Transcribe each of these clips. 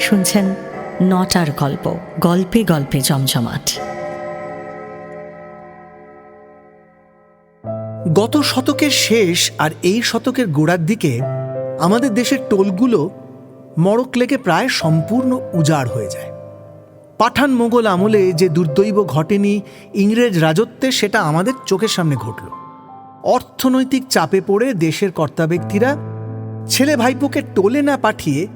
শুনছেন নটার গল্প, গল্পে গল্পে জমজমাট। গত শতকের শেষ আর এই শতকের গোড়ার দিকে আমাদের দেশের টোলগুলো মড়ক লেগে প্রায় সম্পূর্ণ উজাড় হয়ে যায়। পাঠান মোগল আমলে যে দুর্দৈব ঘটেনি, ইংরেজ রাজত্বে সেটা আমাদের চোখের সামনে ঘটল। অর্থনৈতিক চাপে পড়ে দেশের কর্তা ব্যক্তিরা ছেলে ভাইপোকে টোলে না পাঠিয়ে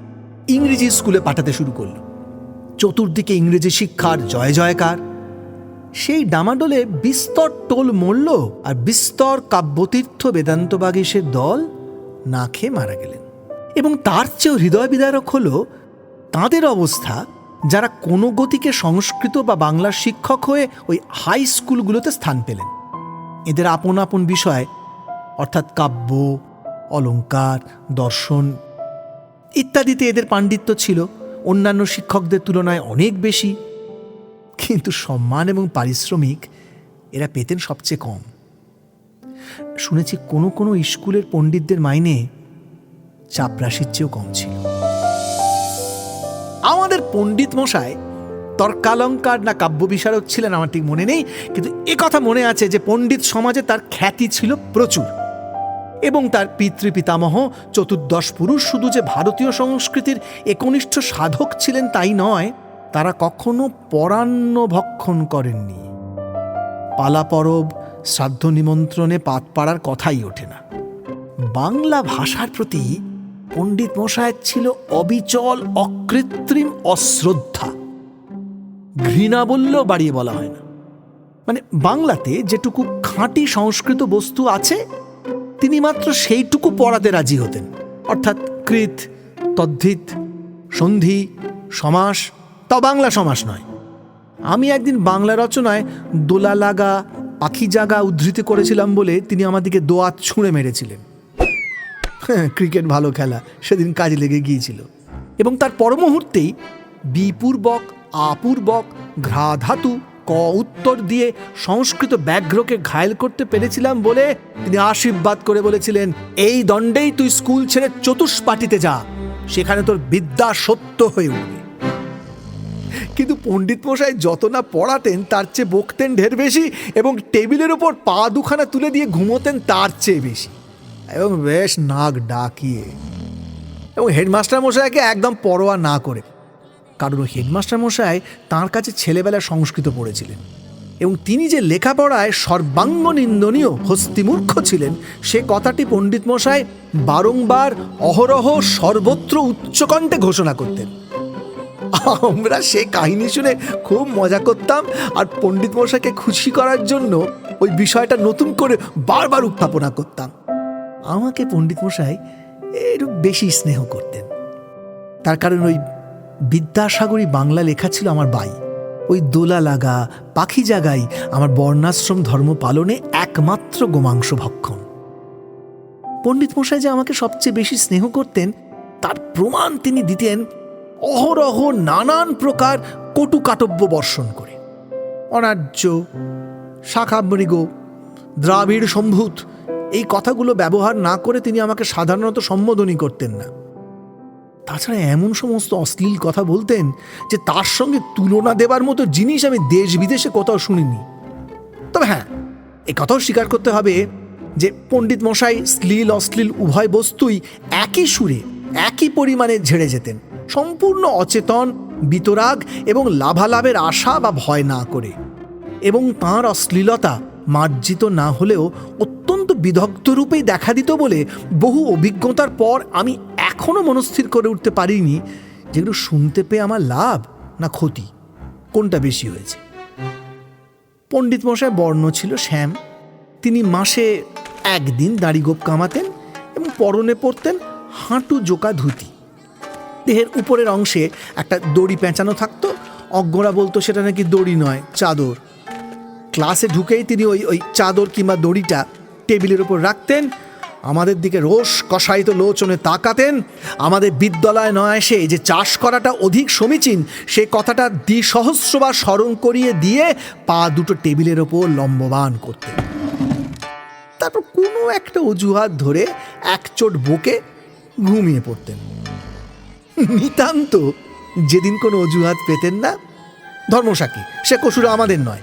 ইংরেজি স্কুলে পাঠাতে শুরু করল। চতুর্দিকে ইংরেজি শিক্ষার জয় জয়কার। সেই ডামাডোলে বিস্তর টোল মরল আর বিস্তর কাব্যতীর্থ বেদান্ত দল না খেয়ে মারা গেলেন। এবং তার চেয়েও হৃদয় বিদারক হল তাঁদের অবস্থা, যারা কোনো গতিকে সংস্কৃত বা বাংলার শিক্ষক হয়ে ওই হাই স্কুলগুলোতে স্থান পেলেন। এদের আপন আপন বিষয়, অর্থাৎ কাব্য অলঙ্কার দর্শন ইত্যাদিতে এদের পাণ্ডিত্য ছিল। অন্যান্য শিক্ষকদের তুলনায় অনেক বেশি। কিন্তু সম্মান এবং পারিশ্রমিক এরা পেতেন সবচেয়ে কম। শুনেছি কোনো কোনো স্কুলের পণ্ডিতদের মাইনে চাপরাশির চেয়েও কম ছিল। আমাদের পণ্ডিত মশাই তর্কালঙ্কার না কাব্য বিশারদ ছিলেন আমার ঠিক মনে নেই। কিন্তু এ কথা মনে আছে যে পণ্ডিত সমাজে তার খ্যাতি ছিল প্রচুর। এবং তার পিতৃপিতামহ চতুর্দশ পুরুষ শুধু যে ভারতীয় সংস্কৃতির একনিষ্ঠ সাধক ছিলেন তাই নয়, তারা কখনো পরান্ন ভক্ষণ করেননি। পালা পরব শ্রাদ্ধ নিমন্ত্রণে পাত পাড়ার কথাই ওঠে না। বাংলা ভাষার প্রতি পণ্ডিত মশায়ের ছিল অবিচল, অকৃত্রিম অশ্রদ্ধা। ঘৃণা বললেও বাড়িয়ে বলা হয় না। মানে বাংলাতে যেটুকু খাঁটি সংস্কৃত বস্তু আছে তিনি মাত্র সেইটুকু পড়াতে রাজি হতেন। অর্থাৎ কৃত তদ্ধিত সন্ধি সমাস তা বাংলা সমাস নয়। আমি একদিন বাংলা রচনায় দোলা লাগা পাখি জাগা উদ্ধৃতি করেছিলাম বলে তিনি আমাদিকে দোয়াত ছুঁড়ে মেরেছিলেন। হ্যাঁ, ক্রিকেট ভালো খেলা সেদিন কাজে লেগে গিয়েছিল। এবং তার পর মুহূর্তেই বিপূর্বক আপূর্বক ঘ্রা ধাতু ক উত্তর দিয়ে সংস্কৃত ব্যাঘ্রকে ঘায়েল করতে পেরেছিলাম বলে তিনি আশীর্বাদ করে বলেছিলেন, এই দণ্ডেই তুই স্কুল ছেড়ে চতুষ্পাটিতে যা, সেখানে তোর বিদ্যা সত্য হয়ে উঠবে। কিন্তু পণ্ডিত মশাই যত না পড়াতেন, তার চেয়ে বকতেন ঢের বেশি এবং টেবিলের ওপর পা দুখানা তুলে দিয়ে ঘুমোতেন তার চেয়ে বেশি। এবং বেশ নাক ডাকিয়ে। এবং হেডমাস্টার মশাইকে একদম পরোয়া না করে কারণ হেডমাস্টার মশাই তাঁর কাছে ছেলেবেলায় সংস্কৃত পড়েছিলেন এবং তিনি যে লেখাপড়ায় সর্বাঙ্গ নিন্দনীয় হস্তিমূর্খ ছিলেন, সে কথাটি পণ্ডিত মশাই বারংবার অহরহ সর্বত্র উচ্চকণ্ঠে ঘোষণা করতেন। আমরা সে কাহিনী শুনে খুব মজা করতাম আর পণ্ডিত মশাইকে খুশি করার জন্য ওই বিষয়টা নতুন করে বারবার উত্থাপনা করতাম। আমাকে পণ্ডিত মশাই একটু বেশি স্নেহ করতেন। তার কারণ ওই বিদ্যাসাগরী বাংলা লেখা ছিল আমার বাই ওই দোলা লাগা, পাখি জাগাই আমার বর্ণাশ্রম ধর্ম পালনে একমাত্র গোমাংস ভক্ষণ। পণ্ডিত মশাই যে আমাকে সবচেয়ে বেশি স্নেহ করতেন, তার প্রমাণ তিনি দিতেন অহরহ নানান প্রকার কটু কাটব্য বর্ষণ করে। অনার্য শাখামৃগ দ্রাবিড় সম্ভূত, এই কথাগুলো ব্যবহার না করে তিনি আমাকে সাধারণত সম্বোধনই করতেন না। তাছাড়া এমন সমস্ত অশ্লীল কথা বলতেন যে তার সঙ্গে তুলনা দেবার মতো জিনিস আমি দেশ বিদেশে কোথাও শুনিনি। তবে হ্যাঁ এ কথাও স্বীকার করতে হবে যে পণ্ডিত মশাই শ্লীল, অশ্লীল উভয় বস্তুই একই সুরে, একই পরিমাণে ঝেড়ে যেতেন। সম্পূর্ণ অচেতন, বিতরাগ এবং লাভালাভের আশা বা ভয় না করে। এবং তাঁর অশ্লীলতা মার্জিত না হলেও অত্যন্ত বিদগ্ধ রূপেই দেখা দিত বলে বহু অভিজ্ঞতার পর আমি এখনও মনস্থির করে উঠতে পারিনি যেগুলো শুনতে পেয়ে আমার লাভ না ক্ষতি। কোনটা বেশি হয়েছে? পণ্ডিত মশাই বর্ণ ছিল শ্যাম। তিনি মাসে একদিন দাড়িগোপ কামাতেন এবং পরনে পরতেন হাঁটু জোকা ধুতি। দেহের উপরের অংশে একটা দড়ি পেঁচানো থাকতো। অজ্ঞরা বলতো সেটা নাকি দড়ি নয়, চাদর। ক্লাসে ঢুকেই তিনি ওই ওই চাদর কিংবা দড়িটা টেবিলের উপর রাখতেন, আমাদের দিকে রোষ কষায়িত লোচনে তাকাতেন, আমাদের বিদ্যালয় নয় এসে যে চাষ করাটা অধিক সমীচীন, সে কথাটা দ্বিসহস্রবার স্মরণ করিয়ে দিয়ে পা দুটো টেবিলের ওপর লম্ববান করতেন। তারপর কোনো একটা অজুহাত ধরে এক চোট বকে ঘুমিয়ে পড়তেন। নিতান্ত যেদিন কোনো অজুহাত পেতেন না ধর্মসাক্ষী সে কসুরা আমাদের নয়।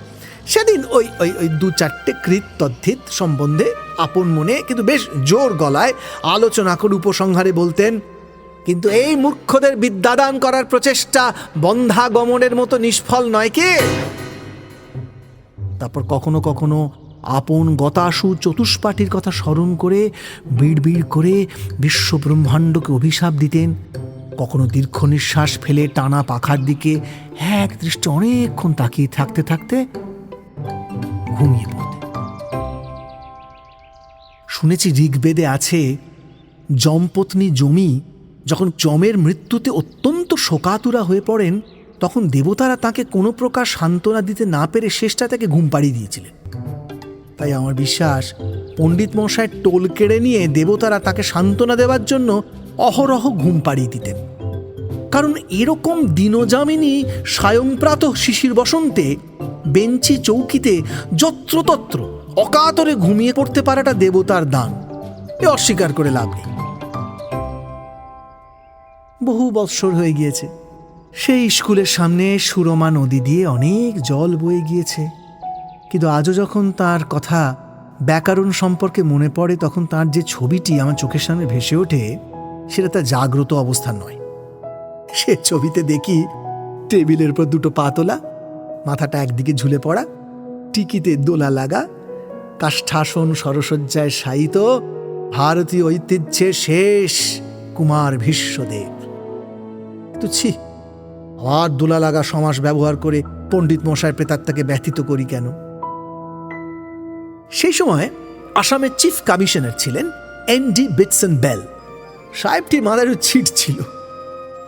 সেদিন ওই ওই ওই দু চারটে কৃত তদ্ধিত সম্বন্ধে আপন মনে কিন্তু বেশ জোর গলায় আলোচনা করে উপসংহারে বলতেন, কিন্তু এই মূর্খদের বিদ্যাদান করার প্রচেষ্টা বন্ধা গমনের মতো নিষ্ফল নয় কি? তারপর কখনো কখনো আপন গতাসু চতুষ্পাটির কথা স্মরণ করে বিড় বিড় করে বিশ্ব ব্রহ্মাণ্ডকে অভিশাপ দিতেন। কখনো দীর্ঘ নিঃশ্বাস ফেলে টানা পাখার দিকে এক দৃষ্টি অনেকক্ষণ তাকিয়ে থাকতে থাকতে ঘুমিয়ে পড়তেন শুনেছি ঋগ্বেদে আছে, যমপত্নী জমি যখন যমের মৃত্যুতে অত্যন্ত শোকাতুরা হয়ে পড়েন, তখন দেবতারা তাকে কোনো প্রকার সান্ত্বনা দিতে না পেরে শেষটা তাকে ঘুম পাড়িয়ে দিয়েছিলেন। তাই আমার বিশ্বাস, পণ্ডিত মশাই টোল কেড়ে নিয়ে দেবতারা তাকে সান্ত্বনা দেওয়ার জন্য অহরহ ঘুম পাড়িয়ে দিতেন। কারণ এরকম দিনজামিনী সায়ংপ্রাত শিশির বসন্তে বেঞ্চি চৌকিতে যত্রতত্র অকাতরে ঘুমিয়ে পড়তে পারাটা দেবতার দান। এ অস্বীকার করে লাভ নেই। বহু বৎসর হয়ে গিয়েছে। সেই স্কুলের সামনে সুরমা নদী দিয়ে অনেক জল বয়ে গিয়েছে। কিন্তু আজও যখন তার কথা ব্যাকরণ সম্পর্কে মনে পড়ে, তখন তার যে ছবিটি আমার চোখের সামনে ভেসে ওঠে, সেটা তার জাগ্রত অবস্থা নয়। সে ছবিতে দেখি টেবিলের উপর দুটো পা তোলা মাথাটা একদিকে ঝুলে পড়া, টিকিতে দোলা লাগা, কাষ্ঠাসন সরসজ্জায় শায়িত, ভারতীয় ঐতিহ্যের শেষ কুমার ভীষ্মদেব। তো ছি আবার দোলা লাগা সমাস ব্যবহার করে পণ্ডিত মশাই প্রেতাত্মাকে ব্যথিত করি কেন? সেই সময় আসামের চিফ কমিশনার ছিলেন এন ডি বিটসন বেল। সাহেবটি মাদারু ছিট ছিল।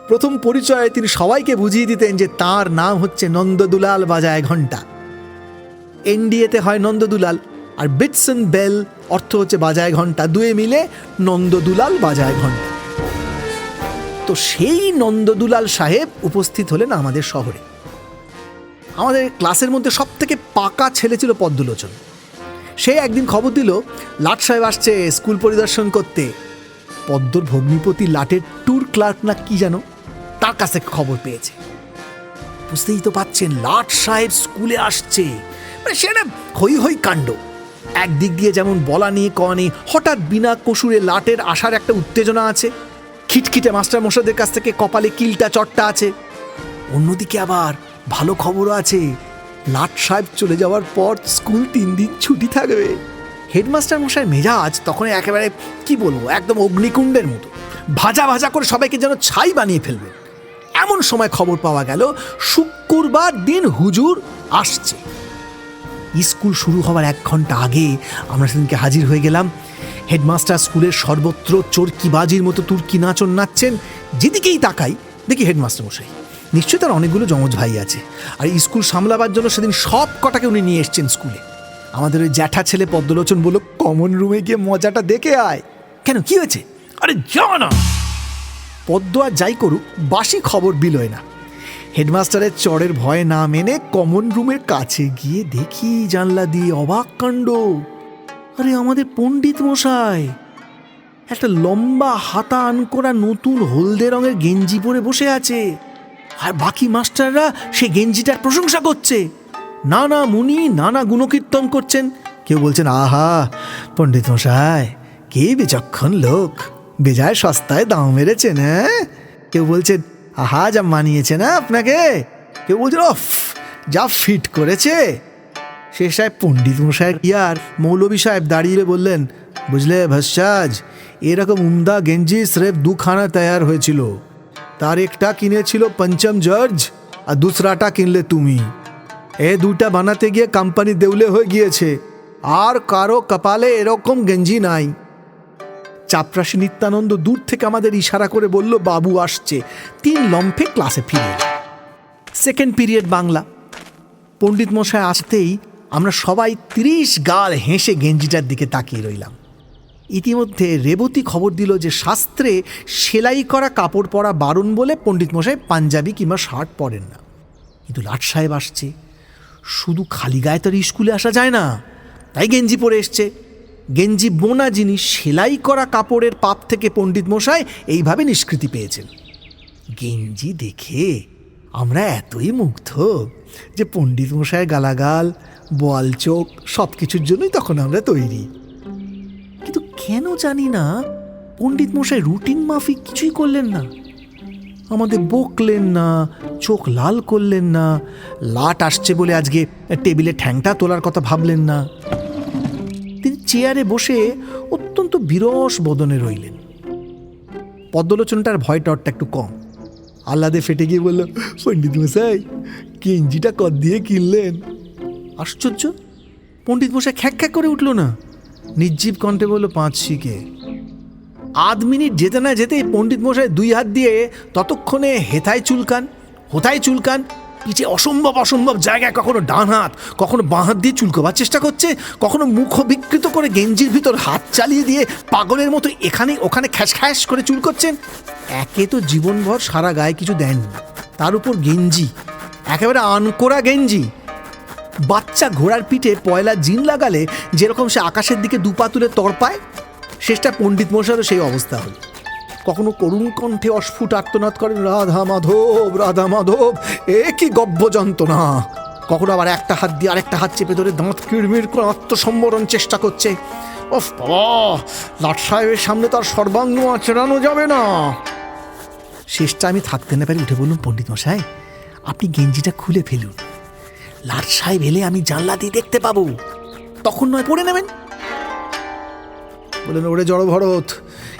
প্রথম পরিচয়ে তিনি সবাইকে বুঝিয়ে দিতেন যে তার নাম হচ্ছে নন্দদুলাল বাজায় ঘণ্টা এনডিএতে হয় নন্দদুলাল আর বিটসন বেল অর্থ হচ্ছে বাজায় ঘণ্টা দুয়ে মিলে নন্দদুলাল বাজায় ঘণ্টা তো সেই নন্দদুলাল সাহেব উপস্থিত হলেন আমাদের শহরে। আমাদের ক্লাসের মধ্যে সব থেকে পাকা ছেলে ছিল পদ্মলোচন। সে একদিন খবর দিল, লাট সাহেব আসছে স্কুল পরিদর্শন করতে। পদ্মর ভগ্নিপতি লাটের ট্যুর ক্লার্ক না কি যেন তার কাছে খবর পেয়েছে। বুঝতেই তো পাচ্ছেন, লাট সাহেব স্কুলে আসছে। মানে সেটা হই হই কাণ্ড। একদিক দিয়ে যেমন বলা নিয়ে নেই হঠাৎ বিনা কসুরে লাটের আসার একটা উত্তেজনা আছে। খিটখিটে মাস্টার মশাইদের কাছ থেকে কপালে কিলটা চটটা আছে। অন্যদিকে আবার ভালো খবরও আছে। লাট সাহেব চলে যাওয়ার পর স্কুল তিন দিন ছুটি থাকবে। হেডমাস্টার মশাই মেজাজ তখন একেবারে, কি বলব, একদম অগ্নিকুণ্ডের মতো। ভাজা ভাজা করে সবাইকে যেন ছাই বানিয়ে ফেলবে। এমন সময় খবর পাওয়া গেল, শুক্রবার দিন হুজুর আসছে। স্কুল শুরু হওয়ার এক ঘণ্টা আগে আমরা সেদিনকে হাজির হয়ে গেলাম। হেডমাস্টার স্কুলের সর্বত্র চরকিবাজির মতো তুর্কি নাচন নাচছেন। যেদিকেই তাকাই, দেখি হেডমাস্টার মশাই। নিশ্চয়ই তার অনেকগুলো জমজ ভাই আছে। আর স্কুল সামলাবার জন্য সেদিন সব কটাকে উনি নিয়ে এসছেন স্কুলে। আমাদের ওই জ্যাঠা ছেলে পদ্মলোচন বলল, কমন রুমে গিয়ে মজাটা দেখে আয়। কেন? কি হয়েছে? আরে যা না। পদ্ম আর যাই করুক, বাসি খবর বিলয় না। হেডমাস্টারের চরের ভয় না মেনে কমন রুমের কাছে গিয়ে দেখি জানলা দিয়ে অবাক কাণ্ড। আরে, আমাদের পণ্ডিত মশাই! একটা লম্বা হাতা আনকোরা নতুন হলদে রঙের গেঞ্জি পরে বসে আছে। আর বাকি মাস্টাররা সে গেঞ্জিটার প্রশংসা করছে। নানা মুনি, নানা গুণকীর্তন করছেন। কেউ বলছেন, আহা, পণ্ডিত মশাই, কে বিচক্ষণ লোক! বেজায় সস্তায় দাম মেরেছেন হ্যাঁ কেউ বলছে, আহা, যা মানিয়েছে না আপনাকে? কেউ বলছেন অফ যা ফিট করেছে। সে সাহেব পণ্ডিত মশাই ইয়ার মৌলবী সাহেব দাঁড়িয়ে বললেন, বুঝলে ভস্যাজ, এরকম উমদা গেঞ্জি স্রেফ দুখানা তৈয়ার হয়েছিল। তার একটা কিনেছিল পঞ্চম জর্জ আর দুসরাটা কিনলে তুমি। এ দুটা বানাতে গিয়ে কোম্পানি দেউলে হয়ে গিয়েছে। আর কারও কপালে এরকম গেঞ্জি নাই। চাপরাশি নিত্যানন্দ দূর থেকে আমাদের ইশারা করে বলল, বাবু আসছে। তিন লম্ফে ক্লাসে ফিরে সেকেন্ড পিরিয়ড বাংলা। পণ্ডিত মশাই আসতেই আমরা সবাই ত্রিশ গাল হেসে গেঞ্জিটার দিকে তাকিয়ে রইলাম। ইতিমধ্যে রেবতী খবর দিল যে শাস্ত্রে সেলাই করা কাপড় পরা বারণ বলে পণ্ডিত মশাই পাঞ্জাবি কিংবা শার্ট পরেন না। কিন্তু লাট সাহেব আসছে। শুধু খালি গায়ে তার স্কুলে আসা যায় না, তাই গেঞ্জি পরে এসছে। গেঞ্জি বোনা জিনিস সেলাই করা কাপড়ের পাপ থেকে পণ্ডিত মশাই এইভাবে নিষ্কৃতি পেয়েছেন। গেঞ্জি দেখে আমরা এতই মুগ্ধ যে পণ্ডিত মশাইয়ের গালাগাল, বোয়াল চোখ সব কিছুর জন্যই তখন আমরা তৈরি। কিন্তু কেন জানি না, পণ্ডিত মশাই রুটিন মাফিক কিছুই করলেন না। আমাদের বকলেন না, চোখ লাল করলেন না, লাট আসছে বলে আজকে টেবিলে ঠ্যাংটা তোলার কথা ভাবলেন না। চেয়ারে বসে অত্যন্ত বিরস বদনে রইলেন। পদ্মলোচনটার ভয় টরটা একটু কম। আহ্লাদে ফেটে গিয়ে বলল, পণ্ডিত মশাই গেঞ্জিটা কদ দিয়ে কিনলেন? আশ্চর্য! পণ্ডিত মশাই খ্যাক খ্যাক করে উঠল না? নির্জীব কণ্ঠে বলল, পাঁচ শিখে। আধ মিনিট যেতে না যেতেই পণ্ডিত মশাই দুই হাত দিয়ে ততক্ষণে হেথায় চুলকান, হোথায় চুলকান। পিছে অসম্ভব অসম্ভব জায়গায় কখনো ডান হাত, কখনো বাঁ হাত দিয়ে চুলকোবার চেষ্টা করছে, কখনো মুখ বিকৃত করে গেঞ্জির ভিতর হাত চালিয়ে দিয়ে পাগলের মতো এখানে ওখানে খ্যাস খ্যাস করে চুল করছেন একে তো জীবনভর সারা গায়ে কিছু দেননি তার উপর গেঞ্জি, একেবারে আনকোরা গেঞ্জি। বাচ্চা ঘোড়ার পিঠে পয়লা জিন লাগালে যেরকম সে আকাশের দিকে দুপা তুলে তড়পায়, শেষটা পণ্ডিত মশারও সেই অবস্থা হল। কখনো করুণ কণ্ঠে অস্ফুট আর্তনাদ করেন রাধা মাধব রাধা মাধব, এ কি গব্য যন্ত্রণা? কখনো আবার একটা হাত দিয়ে আরেকটা হাত চেপে ধরে দাঁত কিড়মির করে আত্মসম্বরণ চেষ্টা করছে। বাবা, লাট সাহেবের সামনে তার সর্বাঙ্গ আচরানো যাবে না। শেষটা আমি থাকতে না পারি, উঠে বললাম, পণ্ডিত মশাই, আপনি গেঞ্জিটা খুলে ফেলুন। লাট সাহেব এলে আমি জানলা দিয়ে দেখতে পাবো। তখন নয়, পড়ে নেবেন? বললেন, ওরে জড় ভরত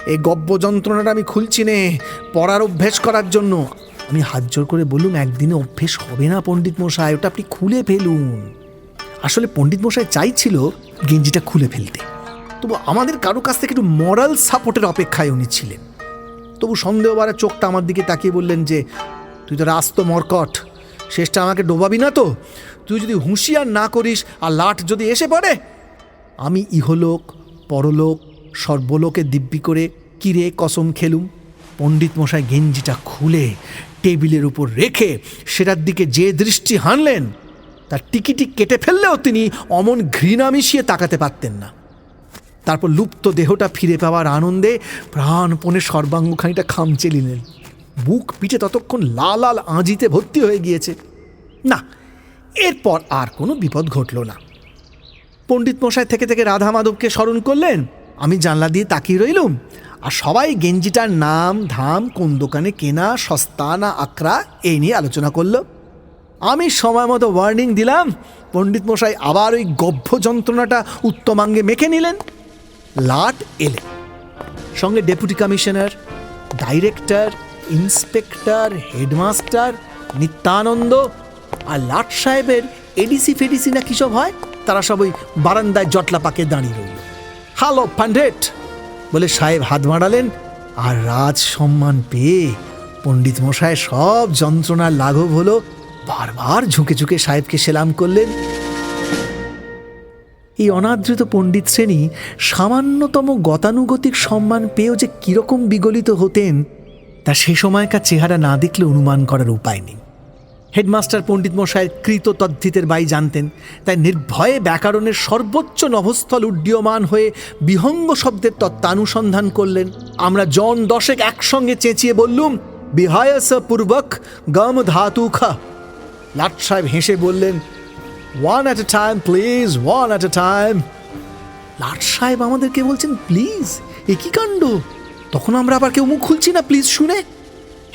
এই গব্য যন্ত্রণাটা আমি খুলছি নে, পড়ার অভ্যেস করার জন্য। আমি হাত জোর করে বললুম, একদিনে অভ্যেস হবে না পণ্ডিত মশাই, ওটা আপনি খুলে ফেলুন। আসলে পণ্ডিত মশাই চাইছিল গেঞ্জিটা খুলে ফেলতে। তবু আমাদের কারও কাছ থেকে একটু মরাল সাপোর্টের অপেক্ষায় উনি ছিলেন। তবু সন্দেহবারে চোখটা আমার দিকে তাকিয়ে বললেন যে, তুই তো রাস্ত মরকট, শেষটা আমাকে ডোবাবি না তো? তুই যদি হুঁশিয়ার না করিস আর লাট যদি এসে পড়ে, আমি ইহলোক, পরলোক সর্বলোকে দিব্যি করে কিরে কসম খেলুম? পণ্ডিত মশাই গেঞ্জিটা খুলে টেবিলের উপর রেখে সেটার দিকে যে দৃষ্টি হানলেন, তার টিকিটি কেটে ফেললেও তিনি অমন ঘৃণা মিশিয়ে তাকাতে পারতেন না। তারপর লুপ্ত দেহটা ফিরে পাওয়ার আনন্দে প্রাণপণে সর্বাঙ্গখানিটা খামচে নিলেন বুক পিঠে ততক্ষণ লাল লাল আঁজিতে ভর্তি হয়ে গিয়েছে। না, এরপর আর কোনো বিপদ ঘটল না। পণ্ডিত মশাই থেকে থেকে রাধা মাধবকে স্মরণ করলেন আমি জানলা দিয়ে তাকিয়ে রইলুম। আর সবাই গেঞ্জিটার নাম, ধাম, কোন দোকানে কেনা, সস্তা না আকরা এই নিয়ে আলোচনা করল। আমি সময় মতো ওয়ার্নিং দিলাম। পণ্ডিত মশাই আবার ওই গভ্য যন্ত্রণাটা উত্তমাঙ্গে মেখে নিলেন। লাট এলেন সঙ্গে deputy commissioner director inspector headmaster Nityananda আর লাট সাহেবের এডিসি ফেডিসি না কী সব হয়, তারা সব ওই বারান্দায় জটলা পাকে দাঁড়িয়ে রইল। হ্যালো পান্ডেট বলে সাহেব হাত বাড়ালেন আর রাজ সম্মান পেয়ে পণ্ডিত মশাই সব যন্ত্রণার লাঘব হলো। বারবার ঝুঁকে ঝুঁকে সাহেবকে সেলাম করলেন। এই অনাদৃত পণ্ডিত শ্রেণি সামান্যতম গতানুগতিক সম্মান পেয়েও যে কীরকম বিগলিত হতেন, তা সে সময়কার চেহারা না দেখলে অনুমান করার উপায় নেই। হেডমাস্টার পণ্ডিত মশাইয়ের কৃত তদ্ধিতের বাই জানতেন, তাই নির্ভয়ে ব্যাকরণের সর্বোচ্চ নভস্থল উড্ডীয়মান হয়ে বিহঙ্গ শব্দের তত্ত্বানুসন্ধান করলেন। আমরা জন দশেক একসঙ্গে চেঁচিয়ে বললুম বিহায়স পূর্বক গম ধাতু খা। লাট সাহেব হেসে বললেন one at a time please one at a time লাট সাহেব আমাদেরকে বলছেন প্লিজ এ কি কাণ্ড? তখন আমরা আবার কেউ মুখ খুলছি না প্লিজ শুনে।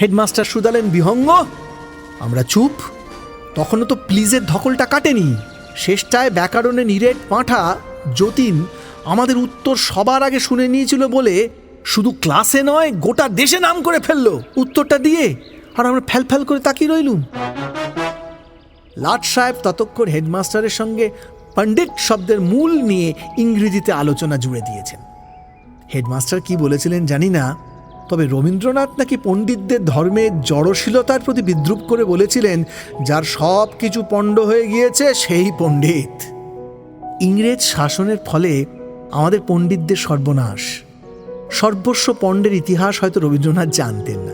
হেডমাস্টার শুধালেন, বিহঙ্গ আমরা চুপ। তখনও তো প্লিজের ধকলটা কাটেনি। শেষটায় ব্যাকরণে নিরেট পাঁঠা। যতীন আমাদের উত্তর সবার আগে শুনে নিয়েছিল বলে শুধু ক্লাসে নয়, গোটা দেশে নাম করে ফেলল। উত্তরটা দিয়ে আর আমরা ফ্যাল ফ্যাল করে তাকিয়ে রইলুম। লাট সাহেব ততক্ষণ হেডমাস্টারের সঙ্গে পণ্ডিত শব্দের মূল নিয়ে ইংরেজিতে আলোচনা জুড়ে দিয়েছেন। হেডমাস্টার কি বলেছিলেন জানি না তবে রবীন্দ্রনাথ নাকি পণ্ডিতদের ধর্মের জড়শীলতার প্রতি বিদ্রুপ করে বলেছিলেন, যার সব কিছু পণ্ড হয়ে গিয়েছে, সেই পণ্ডিত। ইংরেজ শাসনের ফলে আমাদের পণ্ডিতদের সর্বনাশ। সর্বস্ব পণ্ডের ইতিহাস হয়তো রবীন্দ্রনাথ জানতেন না।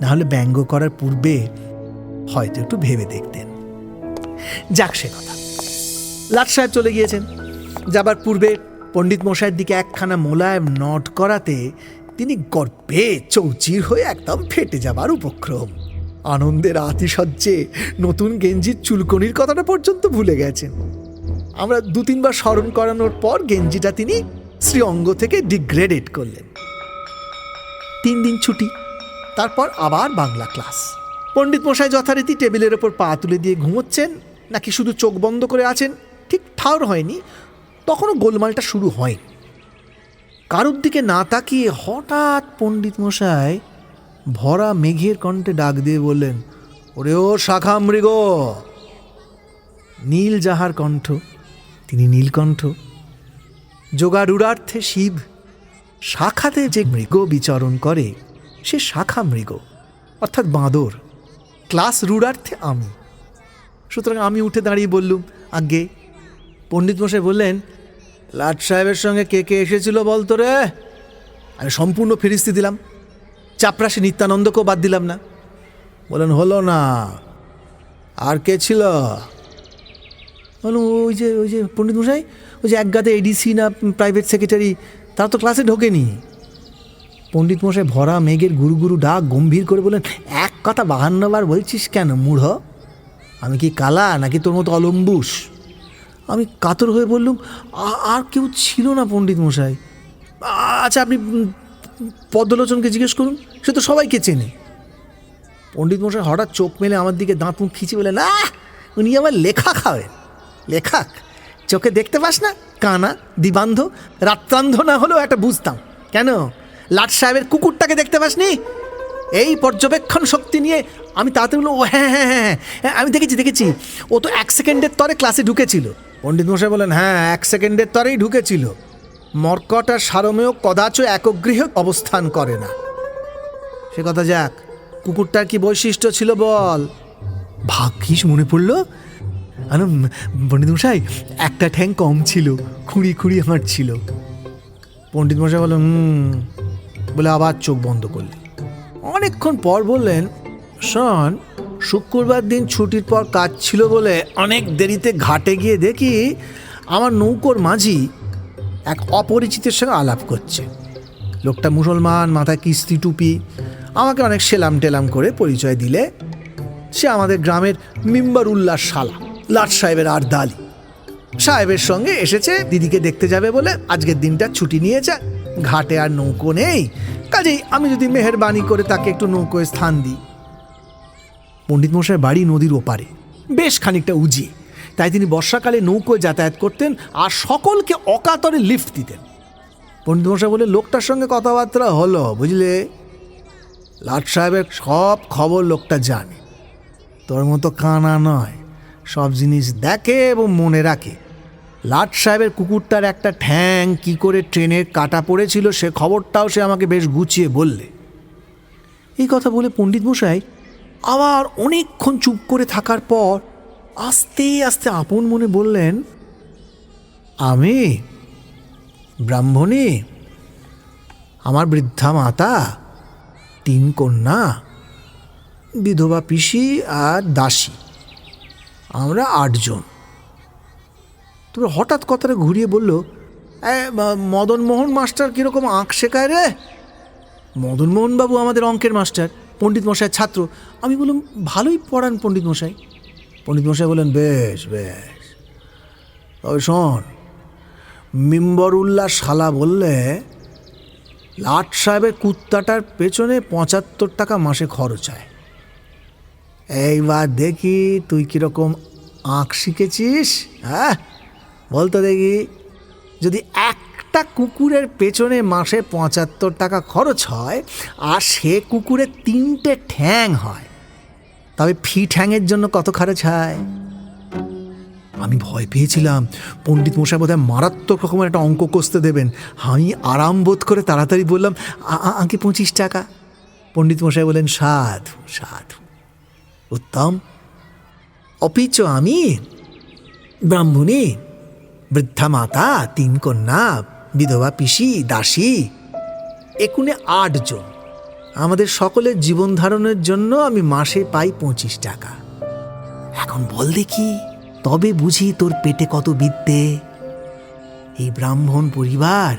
নাহলে ব্যঙ্গ করার পূর্বে হয়তো একটু ভেবে দেখতেন। যাক সে কথা। লাট সাহেব চলে গিয়েছেন। যাবার পূর্বে পণ্ডিত মশাইয়ের দিকে একখানা মোলায়েম নট করাতে তিনি গর্বে চৌচির হয়ে একদম ফেটে যাবার উপক্রম। আনন্দের আতিশয্যে নতুন গেঞ্জির চুলকনির কথাটা পর্যন্ত ভুলে গেছেন। আমরা দু তিনবার স্মরণ করানোর পর গেঞ্জিটা তিনি শ্রীঅঙ্গ থেকে ডিগ্রেডেড করলেন। তিন দিন ছুটি, তারপর আবার বাংলা ক্লাস। পণ্ডিত মশাই যথারীতি টেবিলের ওপর পা তুলে দিয়ে ঘুমোচ্ছেন, নাকি শুধু চোখ বন্ধ করে আছেন? ঠিক ঠাউর হয়নি, তখনও গোলমালটা শুরু হয়নি। কারুর দিকে না তাকিয়ে হঠাৎ পণ্ডিত মশাই ভরা মেঘের কণ্ঠে ডাক দিয়ে বললেন, ওরে ও শাখা মৃগ নীল যাহার কণ্ঠ, তিনি নীলকণ্ঠ। যোগারুরার্থে শিব, শাখাতে যে মৃগ বিচরণ করে, সে শাখা মৃগ অর্থাৎ বাঁদর। ক্লাস রুড়ার্থে আমি। সুতরাং আমি উঠে দাঁড়িয়ে বললুম আগে পণ্ডিত মশাই বললেন লাট সাহেবের সঙ্গে কে কে এসেছিল বলতো রে? আমি সম্পূর্ণ ফিরিস্তি দিলাম। চাপরাশি নিত্যানন্দকেও বাদ দিলাম না। বলেন, হলো না। আর কে ছিল? বলুন, ওই যে ওই যে পণ্ডিত মশাই, ওই যে একগাতে এডিসি না প্রাইভেট সেক্রেটারি তারা তো ক্লাসে ঢোকেনি। পণ্ডিত মশাই ভরা মেঘের গুরু গুরু ডাক গম্ভীর করে বলেন এক কথা বাহান্নবার বলছিস কেন মূঢ়? আমি কি কালা নাকি তোর মতো অলম্বুস আমি কাতর হয়ে বললুম আর কেউ ছিল না পণ্ডিত মশাই। আচ্ছা আপনি পদ্মলোচনকে জিজ্ঞেস করুন, সে তো সবাইকে চেনে। পণ্ডিত মশাই হঠাৎ চোখ মেলে আমার দিকে দাঁত মুখ খিচে বলে, না, উনি আমার লেখা খাবেন লেখাক, চোখে দেখতে পাস না? কানা, দিবান্ধ, রাত্রান্ধ না হলেও একটা বুঝতাম। কেন? লাট সাহেবের কুকুরটাকে দেখতে পাসনি? এই পর্যবেক্ষণ শক্তি নিয়ে আমি তাড়াতাড়ি বললাম, ও হ্যাঁ হ্যাঁ হ্যাঁ হ্যাঁ আমি দেখেছি দেখেছি। ও তো এক সেকেন্ডের তরে ক্লাসে ঢুকেছিল। পণ্ডিত মশাই বলেন হ্যাঁ এক সেকেন্ডের তরেই ঢুকেছিল। মর্কট আর সারমেয় কদাচ একগৃহে অবস্থান করে না। সে কথা যাক, কুকুরটার কি বৈশিষ্ট্য ছিল বল? ভাগ্যিস মনে পড়ল পণ্ডিত মশাই একটা ঠ্যাং কম ছিল, খুঁড়ি খুঁড়ি হাঁটছিল পণ্ডিত মশাই বললেন হুম, বলে আবার চোখ বন্ধ করলেন। অনেকক্ষণ পর বললেন, শোন শুক্রবার দিন ছুটির পর কাজ ছিল বলে অনেক দেরিতে ঘাটে গিয়ে দেখি আমার নৌকোর মাঝি এক অপরিচিতের সঙ্গে আলাপ করছে। লোকটা মুসলমান, মাথায় কিস্তি, টুপি, আমাকে অনেক সেলাম টেলাম করে পরিচয় দিলে। সে আমাদের গ্রামের মিম্বার উল্লাস শালা, লাট সাহেবের আর দালি। সাহেবের সঙ্গে এসেছে, দিদিকে দেখতে যাবে বলে আজকের দিনটা ছুটি নিয়েছে, ঘাটে আর নৌকো নেই। কাজেই আমি যদি মেহেরবানি করে তাকে একটু নৌকোয় স্থান দিই। পণ্ডিত মশাই বাড়ি নদীর ওপারে। বেশ খানিকটা উজিয়ে তাই তিনি বর্ষাকালে নৌকোয় যাতায়াত করতেন আর সকলকে অকাতরে লিফট দিতেন। পণ্ডিত মশাই বলে লোকটার সঙ্গে কথাবার্তা হলো, বুঝলে? লাট সাহেবের সব খবর লোকটা জানে। তোর মতো কানা নয়। সব জিনিস দেখে এবং মনে রাখে। লাট সাহেবের কুকুরটার একটা ঠ্যাং কি করে ট্রেনের কাটা পড়েছিল সে খবরটাও সে আমাকে বেশ গুছিয়ে বললে। এই কথা বলে পণ্ডিত মশাই আবার অনেকক্ষণ চুপ করে থাকার পর আস্তে আস্তে আপন মনে বললেন আমি ব্রাহ্মণী আমার বৃদ্ধা মাতা তিন কন্যা বিধবা পিসি আর দাসী আমরা আটজন। তবে হঠাৎ কথাটা ঘুরিয়ে বলল "এ, ম- মদনমোহন মাস্টার কীরকম আঁক শেখায় রে? মদনমোহন বাবু আমাদের অঙ্কের মাস্টার। পণ্ডিত মশাইয়ের ছাত্র। আমি বললাম, ভালোই পড়ান পণ্ডিত মশাই পণ্ডিত মশাই বললেন, বেশ বেশ। তবে শোন, মিম্বরুল্লাহ শালা বললে লাট সাহেবের কুত্তাটার পেছনে পঁচাত্তর টাকা মাসে খরচ হয়। এইবার দেখি তুই কীরকম আঁক শিখেছিস হ্যাঁ? বলতো দেখি, যদি একটা কুকুরের পেছনে মাসে পঁচাত্তর টাকা খরচ হয় আর সে কুকুরের তিনটে ঠ্যাং হয়। তবে ফি ঠ্যাংয়ের জন্য কত খরচ হয়? আমি ভয় পেয়েছিলাম। পণ্ডিত মশাই বোধহয় মারাত্মক রকমের একটা অঙ্ক কষতে দেবেন। আমি আরাম বোধ করে তাড়াতাড়ি বললাম, "আ- আ- পঁচিশ টাকা? পণ্ডিত মশাই বললেন, সাধু সাধু, উত্তম, অপিচ আমি, ব্রাহ্মণী, বৃদ্ধা মাতা, তিন কন্যা বিধবা পিসি, দাসী, একুনে আটজন আমাদের সকলের জীবন ধারণের জন্য আমি মাসে পাই পঁচিশ টাকা। এখন বল দেখি, তবে বুঝি তোর পেটে কত বিদ্যে? এই ব্রাহ্মণ পরিবার,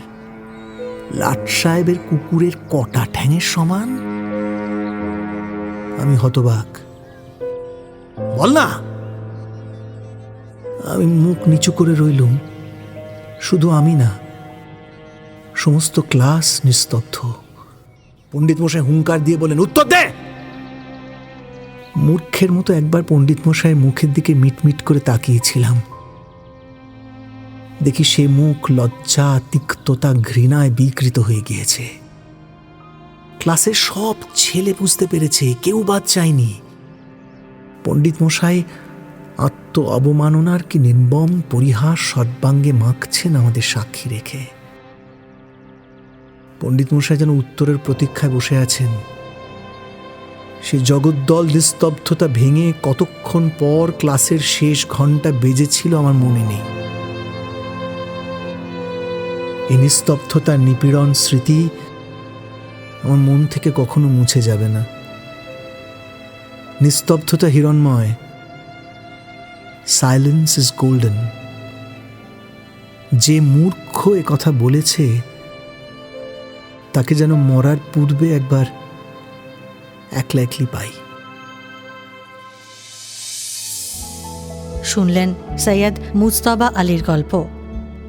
লাট সাহেবের কুকুরের কটা ঠ্যাঙের সমান? আমি হতবাক। বল না। আমি মুখ নিচু করে রইলুম। শুধু আমি না সমস্ত ক্লাস নিস্তব্ধ। পণ্ডিত মশাই হুঙ্কার দিয়ে বলেন উত্তর দে! মূর্খের মতো একবার পণ্ডিত মশাইয়ের মুখের দিকে মিটমিট করে তাকিয়েছিলাম। দেখি সে মুখ লজ্জা, তিক্ততা, ঘৃণায় বিকৃত হয়ে গিয়েছে। ক্লাসের সব ছেলে বুঝতে পেরেছে, কেউ বাদ চায়নি পণ্ডিত মশাই আত্ম অবমাননার কি নির্মম পরিহাস সর্বাঙ্গে মাখছেন আমাদের সাক্ষী রেখে। পণ্ডিত মশাই যেন উত্তরের প্রতীক্ষায় বসে আছেন। সে জগদ্দল নিস্তব্ধতা ভেঙে কতক্ষণ পর ক্লাসের শেষ ঘণ্টা বেজেছিল আমার মনে নেই। এই নিস্তব্ধতার নিপীড়ন স্মৃতি আমার মন থেকে কখনো মুছে যাবে না। নিস্তব্ধতা হিরণময়। সাইলেন্স ইজ গোল্ডেন যে মূর্খ কথা বলেছে তাকে যেন মরার পূর্বে একবার একলা একলি পাই। শুনলেন সৈয়দ মুজতবা আলীর গল্প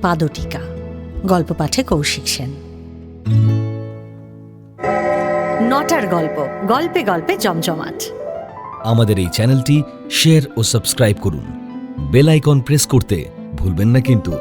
পাদটিকা। গল্প পাঠে কৌশিক সেন। নটার গল্প গল্পে গল্পে জমজমাট। আমাদের এই চ্যানেলটি শেয়ার ও সাবস্ক্রাইব করুন। বেল আইকন প্রেস করতে ভুলবেন না কিন্তু।